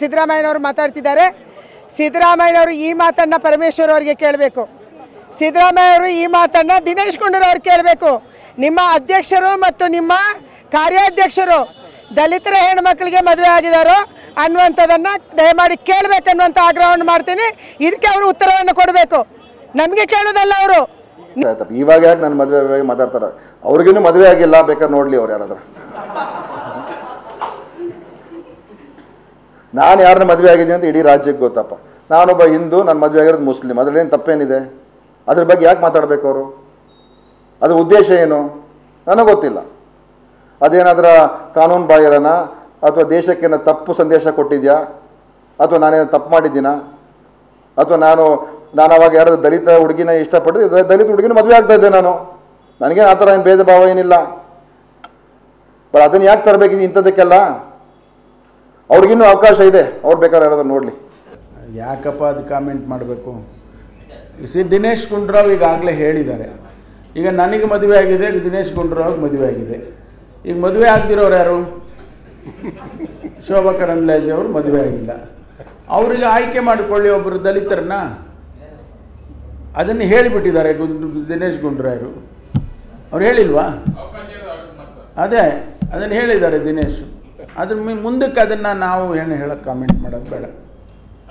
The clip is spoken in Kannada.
ಸಿದ್ದರಾಮಯ್ಯನವರು ಮಾತಾಡ್ತಿದ್ದಾರೆ. ಸಿದ್ದರಾಮಯ್ಯನವರು ಈ ಮಾತನ್ನ ಪರಮೇಶ್ವರ್ ಅವರಿಗೆ ಕೇಳಬೇಕು. ಸಿದ್ದರಾಮಯ್ಯವರು ಈ ಮಾತನ್ನ ದಿನೇಶ್ ಗುಂಡೂರವ್ರು ಕೇಳಬೇಕು. ನಿಮ್ಮ ಅಧ್ಯಕ್ಷರು ಮತ್ತು ನಿಮ್ಮ ಕಾರ್ಯಾಧ್ಯಕ್ಷರು ದಲಿತರ ಹೆಣ್ಮಕ್ಳಿಗೆ ಮದುವೆ ಆಗಿದಾರೋ ಅನ್ನುವಂಥದ್ದನ್ನ ದಯಮಾಡಿ ಕೇಳಬೇಕನ್ನುವಂಥ ಆಗ್ರಹವನ್ನು ಮಾಡ್ತೀನಿ. ಇದಕ್ಕೆ ಅವರು ಉತ್ತರವನ್ನು ಕೊಡಬೇಕು. ನಮಗೆ ಕೇಳೋದಲ್ಲ ಅವರು. ಇವಾಗ ಯಾಕೆ ನನ್ನ ಮದುವೆ ಮಾತಾಡ್ತಾರೆ? ಅವ್ರಿಗೂ ಮದುವೆ ಆಗಿಲ್ಲ ಬೇಕಾದ್ರೆ ನೋಡಲಿ ಅವ್ರು ಯಾರಾದ್ರ. ನಾನು ಯಾರನ್ನ ಮದುವೆ ಆಗಿದ್ದೀನಿ ಅಂತ ಇಡೀ ರಾಜ್ಯಕ್ಕೆ ಗೊತ್ತಪ್ಪ. ನಾನೊಬ್ಬ ಹಿಂದೂ, ನನ್ನ ಮದುವೆ ಆಗಿರೋದು ಮುಸ್ಲಿಂ. ಅದರಲ್ಲೇನು ತಪ್ಪೇನಿದೆ? ಅದ್ರ ಬಗ್ಗೆ ಯಾಕೆ ಮಾತಾಡಬೇಕು ಅವರು? ಅದ್ರ ಉದ್ದೇಶ ಏನು? ನನಗೆ ಗೊತ್ತಿಲ್ಲ. ಅದೇನಾದ್ರ ಕಾನೂನು ಬಾಹಿರನ ಅಥವಾ ದೇಶಕ್ಕೇನ ತಪ್ಪು ಸಂದೇಶ ಕೊಟ್ಟಿದ್ಯಾ? ಅಥವಾ ನಾನೇನು ತಪ್ಪು ಮಾಡಿದ್ದೀನಾ? ಅಥವಾ ನಾನು ನಾನು ಅವಾಗ ಯಾರಾದ್ರು ದಲಿತ ಹುಡುಗಿನ ಇಷ್ಟಪಟ್ಟು ದಲಿತ ಹುಡುಗಿನ ಮದುವೆ ಆಗ್ತಾ ಇದ್ದೆ ನಾನು. ನನಗೇನು ಆ ಥರ ಏನು ಭೇದ ಭಾವ ಏನಿಲ್ಲ. ಬಟ್ ಅದನ್ನು ಯಾಕೆ ತರಬೇಕಿದೆ ಇಂಥದ್ದಕ್ಕೆಲ್ಲ? ಅವ್ರಿಗಿನ್ನೂ ಅವಕಾಶ ಇದೆ. ಅವ್ರು ಬೇಕಾದ್ರೆ ಯಾರಾದ್ರೂ ನೋಡಲಿ. ಯಾಕಪ್ಪ ಅದು ಕಾಮೆಂಟ್ ಮಾಡಬೇಕು? ಸಿ ದಿನೇಶ್ ಗುಂಡೂರಾವ್ ಈಗಾಗಲೇ ಹೇಳಿದ್ದಾರೆ. ಈಗ ನನಗೆ ಮದುವೆ ಆಗಿದೆ, ದಿನೇಶ್ ಗುಂಡ್ರಾವ್ಗೆ ಮದುವೆ ಆಗಿದೆ. ಈಗ ಮದುವೆ ಆಗ್ತಿರೋರು ಯಾರು? ಶೋಭಾ ಕರಂದ್ಲಾಜಿ ಅವರು ಮದುವೆ ಆಗಿಲ್ಲ. ಅವರಿಗೆ ಆಯ್ಕೆ ಮಾಡಿಕೊಳ್ಳಿ ಒಬ್ಬರು ದಲಿತರನ್ನ. ಅದನ್ನು ಹೇಳಿಬಿಟ್ಟಿದ್ದಾರೆ ದಿನೇಶ್ ಗುಂಡೂರಾಯರು. ಅವ್ರು ಹೇಳಿಲ್ವಾ? ಅದೇ, ಅದನ್ನು ಹೇಳಿದ್ದಾರೆ ದಿನೇಶ್. ಅದ್ರ ಮುಂದಕ್ಕೆ ಅದನ್ನು ನಾವು ಏನು ಹೇಳೋಕೆ ಕಾಮೆಂಟ್ ಮಾಡೋದು ಬೇಡ.